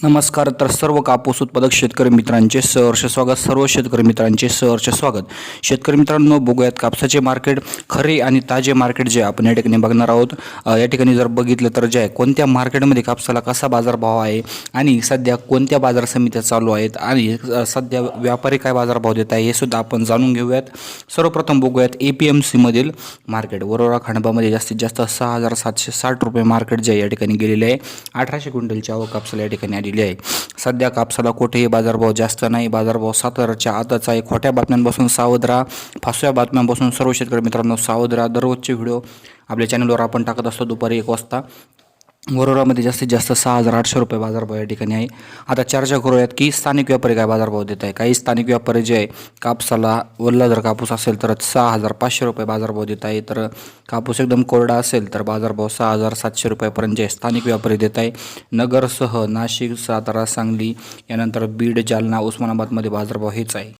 नमस्कार तर सर्व कापूस उत्पादक शेतकरी मित्रांचे सहर्ष स्वागत सर्व शेतकरी मित्रांचे सहर्ष स्वागत. शेतकरी मित्रांनो बघूयात कापसाचे मार्केट खरे आणि ताजे मार्केट जे आपण या ठिकाणी बघणार आहोत. या ठिकाणी जर बघितलं तर जे आहे कोणत्या मार्केटमध्ये कापसाला कसा बाजारभाव आहे आणि सध्या कोणत्या बाजार समित्या चालू आहेत आणि सध्या व्यापारी काय बाजारभाव देत आहे हे सुद्धा आपण जाणून घेऊयात. सर्वप्रथम बघूयात ए पी एम सीमधील मार्केट वरोरा खंडबामध्ये जास्तीत जास्त सहा हजार सातशे साठ रुपये मार्केट जे आहे या ठिकाणी गेलेले आहे. अठराशे क्विंटलची आवक कापसाला या ठिकाणी दिली आहे. सध्या कापसाला कुठेही बाजारभाव जास्त नाही. बाजारभाव साताराच्या हजारच्या आहे खोट्या बातम्यांपासून सावध राहा. फासव्या बातम्यांपासून सर्व शेतकरी मित्रांनो. सावध राहा. दररोजचे व्हिडिओ आपल्या चॅनलवर आपण टाकत असतो दुपारी एक वाजता. वरोरामध्ये जास्तीत जास्त सहा हजार आठशे रुपये बाजारभाव या ठिकाणी आहे. आता चर्चा करूयात की स्थानिक व्यापारी काय बाजारभाव देत आहे? काही स्थानिक व्यापारी जे आहे कापसाला ओला जर कापूस असेल तर सहा हजार पाचशे रुपये बाजारभाव देत आहे. तर कापूस एकदम कोरडा असेल तर बाजारभाव सहा हजार सातशे रुपयापर्यंत जे स्थानिक व्यापारी देत आहे. नगरसह नाशिक सातारा सांगली यानंतर बीड जालना उस्मानाबादमध्ये बाजारभाव हेच आहे.